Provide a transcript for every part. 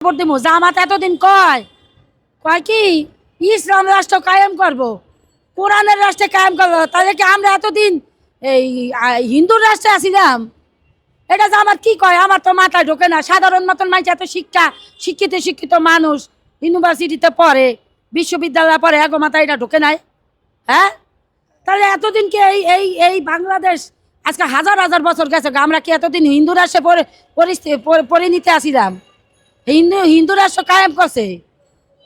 Vote দিব জামাত এতদিন কয়। কয় কি? ইসলাম রাষ্ট্র কায়েম করব। কোরআনের রাষ্ট্রে কায়েম করব। তাহলে কি আমরা এতদিন এই আহ, হিন্দু রাষ্ট্রে আসিলাম? এটা যে আমার কি কয়? আমার তো মাথায় ঢোকে না। সাধারণ মতন মানুষ এত শিক্ষা শিক্ষিত শিক্ষিত মানুষ ইউনিভার্সিটিতে পড়ে বিশ্ববিদ্যালয়ে পড়ে এগো মাথায় এটা ঢোকে নাই। হ্যাঁ? তাহলে এতদিন কি এই এই এই বাংলাদেশ আজকে হাজার হাজার বছর গেছে আমরা কি এতদিন হিন্দু রাষ্ট্রে পরি- পরিস্থিতি পরি- পরিণীতে আসিলাম? হিন্দু হিন্দু রাষ্ট্র কায়েম করছে।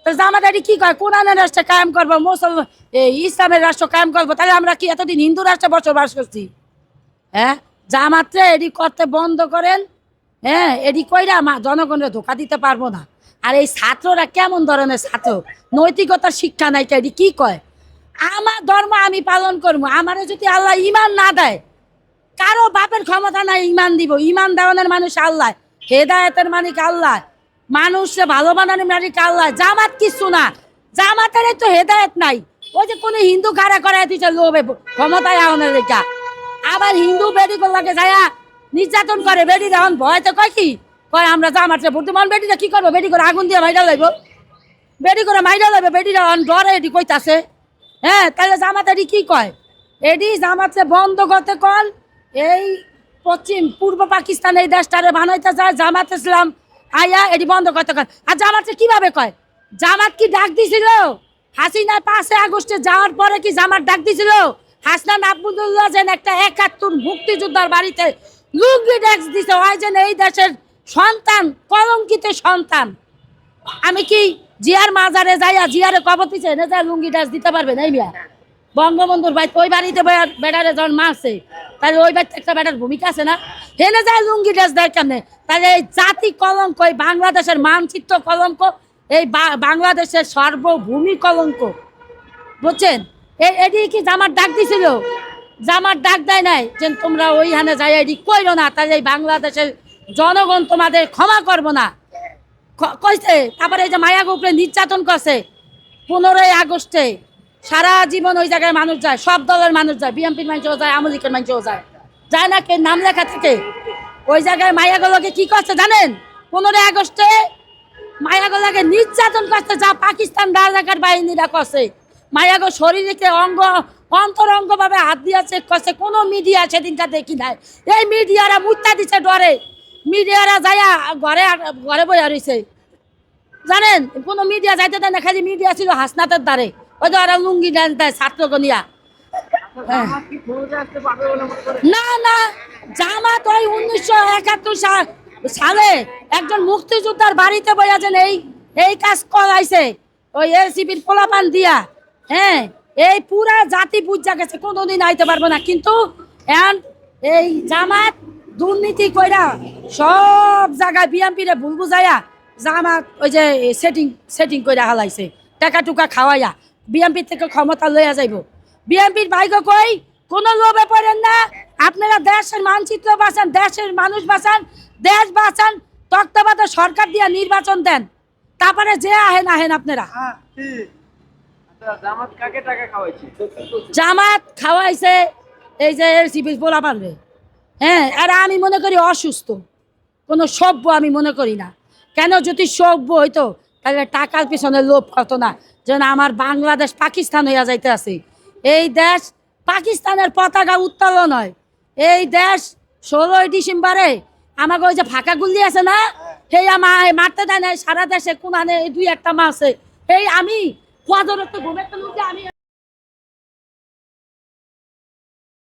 তো জামাতারি কি কয়? কোরআনের রাষ্ট্র কায়েম করব, মুসলমান ইসলামের রাষ্ট্র কায়েম করব, তাহলে আমরা কি এতদিন হিন্দু রাষ্ট্রে বসবাস করছি? হ্যাঁ? জামাত্রে এডি করতে বন্ধ করেন হ্যাঁ? এডি কইরা জনগণের ধোকা দিতে পারব না। আর এই ছাত্ররা কেমন ধরনের ছাত্র? নৈতিকতার শিক্ষা নাই এডি কি কয়? আমার ধর্ম আমি পালন করব, আমারে যদি আল্লাহ ইমান না দেয়, কারও বাপের ক্ষমতা নাই, ইমান দিব। ইমান দেওয়ানের মানুষ আল্লাহ, হেদায়তের মালিক আল্লাহ। মানুষে ভালো বানানোর মালিক আল্লাহ জামাত কিছু না। জামাতের তো হেদায়ত নাই। ওই যে কোনো হিন্দু খাড়া করাই দিচ্ছে লোভে, ক্ষমতায় আওয়ানোর রেখা আবার হিন্দু বেডি লাগে যায়া নির্যাতন করে বেডি এখন ভয় তো কয় কি? কয়, আমরা জামাতে ভোট দেবো বেডিটা কি করব? বেডি করে আগুন দিয়ে মাইরা লাগবো বেডি করে মাইরা লাগবে বেডিটা ডরে এটি কইতাছে। হ্যাঁ তাহলে জামাত এটি কি কয়? এডি জামাতে বন্ধ করতে কল। এই পশ্চিম পূর্ব পাকিস্তান এই দেশটারে বানাইতে যায় জামাত ইসলাম। আয়া, এটি বন্ধ করতে কয়। আর জামাতে কীভাবে কয়? জামাত কি ডাক দিছিল? হাসিনা পাঁচে আগস্টে যাওয়ার পরে কি জামাত ডাক দিছিল? হাসনান আবদুল্লাহ যেন একটা একাত্তর মুক্তিযোদ্ধার বাড়িতে লুঙ্গি ড্যাক্স দিছে ওই যেন এই দেশের সন্তান, কলঙ্কিত সন্তান। আমি কি জিয়ার মাজারে যাইয়া জিয়ারে কবর দিছে? এনে যা লুঙ্গি ডাস দিতে পারবেন এই মিয়া। বঙ্গবন্ধুর ভাই ওই বাড়িতে বেড়া- বেড়ারে যখন মারছে তাহলে ওই বাড়িতে একটা বেটার ভূমিকা আছে না? হেনে যায় লুঙ্গি ড্রেস দেয় কেমনে? তাহলে এই জাতি কলঙ্ক, এই বাংলাদেশের মানচিত্র কলঙ্ক, এই বাংলাদেশের সর্বভূমি কলঙ্ক। বুঝছেন? এটি কি জামার ডাক দিছিল? জামার ডাক দেয় নাই যে তোমরা ওইখানে যাই এটি কইরো না, তাহলে এই বাংলাদেশের জনগণ তোমাদের ক্ষমা করব না। কইছে, তারপরে এই যে মায়াকে উপরে নির্যাতন করছে, পনেরোই আগস্টে, সারা জীবন ওই জায়গায় মানুষ যায়, সব দলের মানুষ যায়, বিএনপির মানুষও যায় আমলিকের মানুষও যায়। যায় না কে? নাম লেখা থাকে। ওই জায়গায় মায়াগুলোকে কি করছে জানেন? পনেরোই আগস্টে মায়াগুলোকে নির্যাতন করছে যা পাকিস্তান রাজাকার বাহিনীরা করছে। মায়াগো শরীরে অঙ্গ অন্তরঙ্গ ভাবে হাত দিয়া চেক করছে, কোনো মিডিয়া সেদিনটা দেখি নাই। এই মিডিয়ারা মুত্তা দিছে ডরে। মিডিয়ারা যাইয়া ঘরে ঘরে বইয়া রইছে। জানেন? কোনো মিডিয়া যাইতে দেয় না, খালি মিডিয়া ছিল হাসনাতের দ্বারে। ওই তো ওরা লুঙ্গি দেন দেয় হ্যাঁ। না না, জামাত ওই উনিশশো একাত্তর সালে একজন মুক্তিযোদ্ধার বাড়িতে বইয়াছেন, এই এই কাজ করাইছে। ওই এলসিবির পোলাপান দিয়া হ্যাঁ এই পুরা জাতি বুঝা গেছে, কোনোদিন আইতে পারব না। কিন্তু এখন এই জামাত দুর্নীতি কইরা সব জায়গায় বিএমপিরে ভুল বুঝাইয়া জামাত ওই যে সেটিং সেটিং কইরা হালাইছে টাকা টুকা খাওয়াইয়া। বিএমপি থেকে ক্ষমতা লইয়া যাইব। বিএনপির ভাইগো কই? কোনো লোভে পড়েন না। আপনারা দেশের মানচিত্র বাঁচান দেশের মানুষ বাঁচান দেশ বাঁচান তক্তাবাদে সরকার দিয়ে নির্বাচন দেন। তারপরে যে আহেন আহেন আপনারা। আচ্ছা, জামাত খাওয়াইছে? এই যে এলসিবি বলা পারবে হ্যাঁ আর আমি মনে করি অসুস্থ। কোনো সভ্য আমি মনে করি না। কেন যদি সভ্য হইতো তাহলে টাকার পিছনে লোভ করতো না। যেন আমার বাংলাদেশ পাকিস্তান হইয়া যাইতে আছে। এই দেশ পাকিস্তানের পতাকা উত্তোলন হয়। এই দেশ ষোলোই ডিসেম্বরে আমাকে ওই যে ফাঁকা গুল্লি আছে না, সেই আমার মারতে দেয় না সারা দেশে কোন দুই একটা মাসে এই আমি কোয়াদরত্ব ঘুমের আমি